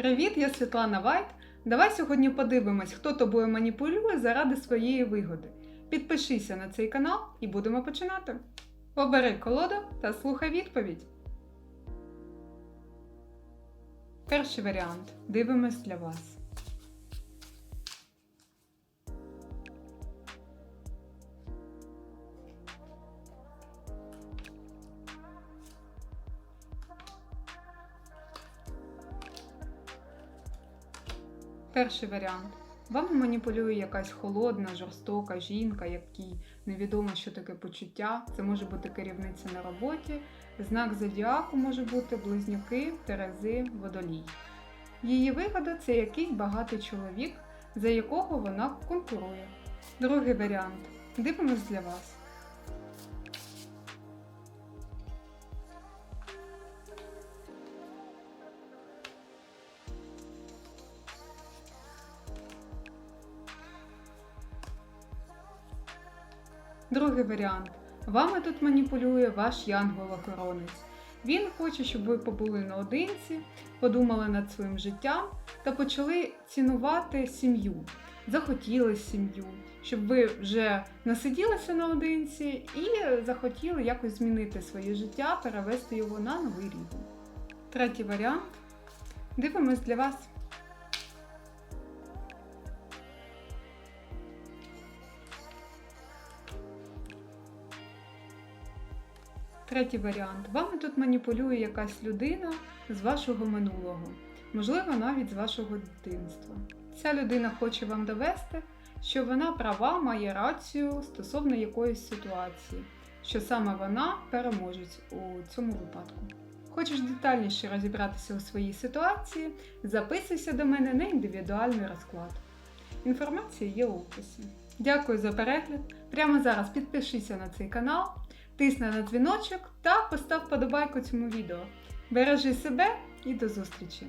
Привіт, я Світлана Вайт. Давай сьогодні подивимось, хто тобою маніпулює заради своєї вигоди. Підпишися на цей канал і будемо починати. Обери колоду та слухай відповідь. Перший варіант. Дивимось для вас. Перший варіант. Вами маніпулює якась холодна, жорстока жінка, якій невідомо, що таке почуття. Це може бути керівниця на роботі, знак зодіаку може бути близнюки, терези, водолій. Її вигода це якийсь багатий чоловік, за якого вона конкурує. Другий варіант. Дивимось для вас. Другий варіант. Вами тут маніпулює ваш янгол-охоронець. Він хоче, щоб ви побули наодинці, подумали над своїм життям та почали цінувати сім'ю, захотіли сім'ю, щоб ви вже насиділися наодинці і захотіли якось змінити своє життя, перевести його на новий рівень. Третій варіант. Дивимось для вас. Третій варіант. Вами тут маніпулює якась людина з вашого минулого, можливо, навіть з вашого дитинства. Ця людина хоче вам довести, що вона права, має рацію стосовно якоїсь ситуації, що саме вона переможець у цьому випадку. Хочеш детальніше розібратися у своїй ситуації, записуйся до мене на індивідуальний розклад. Інформація є у описі. Дякую за перегляд. Прямо зараз підпишися на цей канал, тисни на дзвіночок та постав подобайку цьому відео. Бережи себе і до зустрічі!